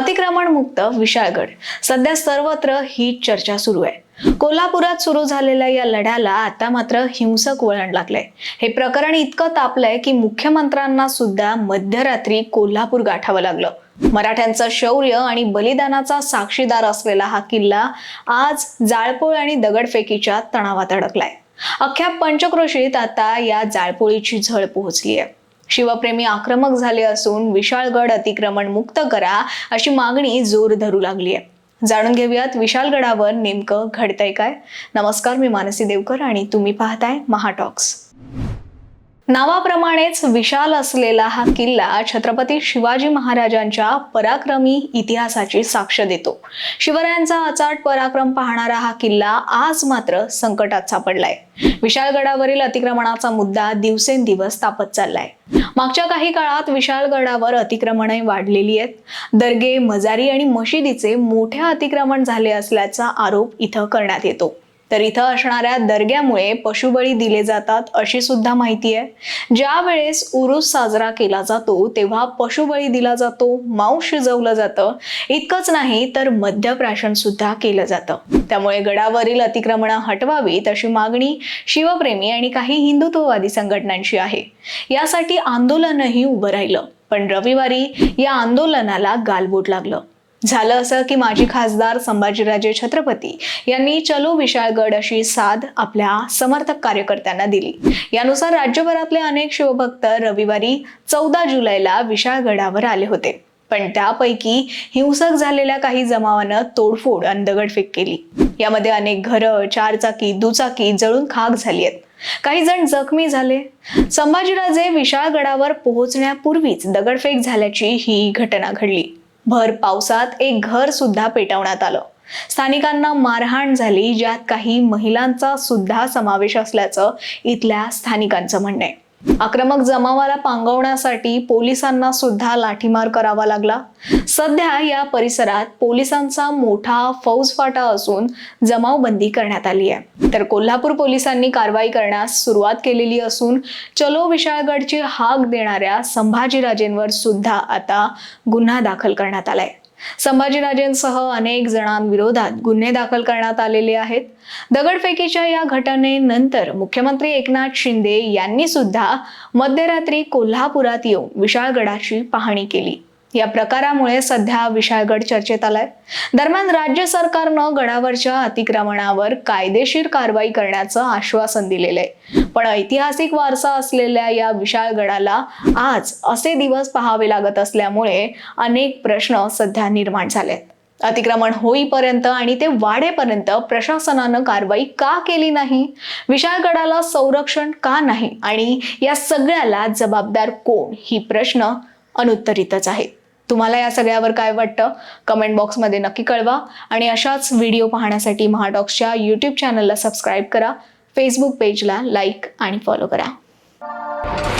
अतिक्रमण मुक्त विशाळगड. सध्या सर्वत्र ही चर्चा सुरू आहे. कोल्हापुरात सुरू झालेल्या या लढ्याला आता मात्र हिंसक वळण लागलंय. हे प्रकरण इतकं तापलंय की मुख्यमंत्र्यांना सुद्धा मध्यरात्री कोल्हापूर गाठावं लागलं. मराठ्यांचं शौर्य आणि बलिदानाचा साक्षीदार असलेला हा किल्ला आज जाळपोळ आणि दगडफेकीच्या तणावात अडकलाय. अख्ख्या पंचक्रोशीत आता या जाळपोळीची झळ पोहोचली आहे शिवप्रेमी आक्रमक झाले असून विशाळगड अतिक्रमण मुक्त करा अशी मागणी जोर धरू लागली आहे. जाणून घेऊयात विशालगडावर नेमकं घडतंय काय. नमस्कार मी मानसी देवकर आणि तुम्ही पाहताय महाटॉक्स नावाप्रमाणेच विशाल असलेला हा किल्ला छत्रपती शिवाजी महाराजांच्या पराक्रमी इतिहासाची साक्ष देतो. शिवरायांचा अचाट पराक्रम पाहणारा हा किल्ला आज मात्र संकटात सापडलाय. विशाळगडावरील अतिक्रमणाचा मुद्दा दिवसेंदिवस तापत चाललाय. मागच्या काही काळात विशाळगडावर अतिक्रमणे वाढलेली आहेत. दर्गे मजारी आणि मशिदीचे मोठ्या अतिक्रमण झाले असल्याचा आरोप इथं करण्यात येतो. तर इथं असणाऱ्या दर्ग्यामुळे पशुबळी दिले जातात अशी सुद्धा माहिती आहे. ज्या वेळेस उरूस साजरा केला जातो तेव्हा पशुबळी दिला जातो मांस शिजवलं जातं. इतकंच नाही तर मद्यप्राशन सुद्धा केलं जातं. त्यामुळे गडावरील अतिक्रमणं हटवावीत अशी मागणी शिवप्रेमी आणि काही हिंदुत्ववादी संघटनांची आहे. यासाठी आंदोलनही उभं राहिलं. पण रविवारी या आंदोलनाला गालबोट लागलं. झालं असं की माजी खासदार संभाजीराजे छत्रपती यांनी चलो विशाळगड अशी साध आपल्या समर्थक कार्यकर्त्यांना दिली. यानुसार राज्यभरातले अनेक शिवभक्त रविवारी चौदा जुलैला विशाळगडावर आले होते. पण त्यापैकी हिंसक झालेल्या काही जमावानं तोडफोड आणि दगडफेक केली. यामध्ये अनेक घरं चारचाकी दुचाकी जळून खाक झाली आहेत. काही जण जखमी झाले. संभाजीराजे विशाळगडावर पोहोचण्यापूर्वीच दगडफेक झाल्याची ही घटना घडली. भर पावसात एक घर सुद्धा पेटवण्यात आलं. स्थानिकांना मारहाण झाली ज्यात काही महिलांचा सुद्धा समावेश असल्याचं इथल्या स्थानिकांचं म्हणणं आहे. आक्रमक जमावाला पांगवण्यासाठी पोलिसांना सुद्धा लाठीमार करावा लागला. सध्या या परिसरात पोलिसांचा मोठा फौजफाटा असून जमावबंदी करण्यात आली आहे. तर कोल्हापूर पोलिसांनी कारवाई करण्यास सुरुवात केलेली असून चलो विशाळगडची हाक देणाऱ्या संभाजीराजेंवर सुद्धा आता गुन्हा दाखल करण्यात आलाय. संभाजीराजेंसह अनेक जणांविरोधात गुन्हे दाखल करण्यात आलेले आहेत. दगडफेकीच्या या घटनेनंतर मुख्यमंत्री एकनाथ शिंदे यांनी सुद्धा मध्यरात्री कोल्हापुरात येऊन विशाळगडाची पाहणी केली. या प्रकारामुळे सध्या विशाळगड चर्चेत आलाय. दरम्यान राज्य सरकारनं गडावरच्या अतिक्रमणावर कायदेशीर कारवाई करण्याचं आश्वासन दिलेलं आहे पण ऐतिहासिक वारसा असलेल्या या विशाळगडाला आज असे दिवस पाहावे लागत असल्यामुळे अनेक प्रश्न सध्या निर्माण झालेत. अतिक्रमण होईपर्यंत आणि ते वाढेपर्यंत प्रशासनानं कारवाई का केली नाही? विशाळगडाला संरक्षण का नाही? आणि या सगळ्याला जबाबदार कोण? ही प्रश्न अनुत्तरितच आहेत. तुम्हाला या सगळ्यावर काय वाटतं कमेंट बॉक्समध्ये नक्की कळवा. आणि अशाच व्हिडिओ पाहण्यासाठी महाडॉक्सच्या यूट्यूब चॅनलला सबस्क्राईब करा. फेसबुक पेजला लाईक आणि फॉलो करा.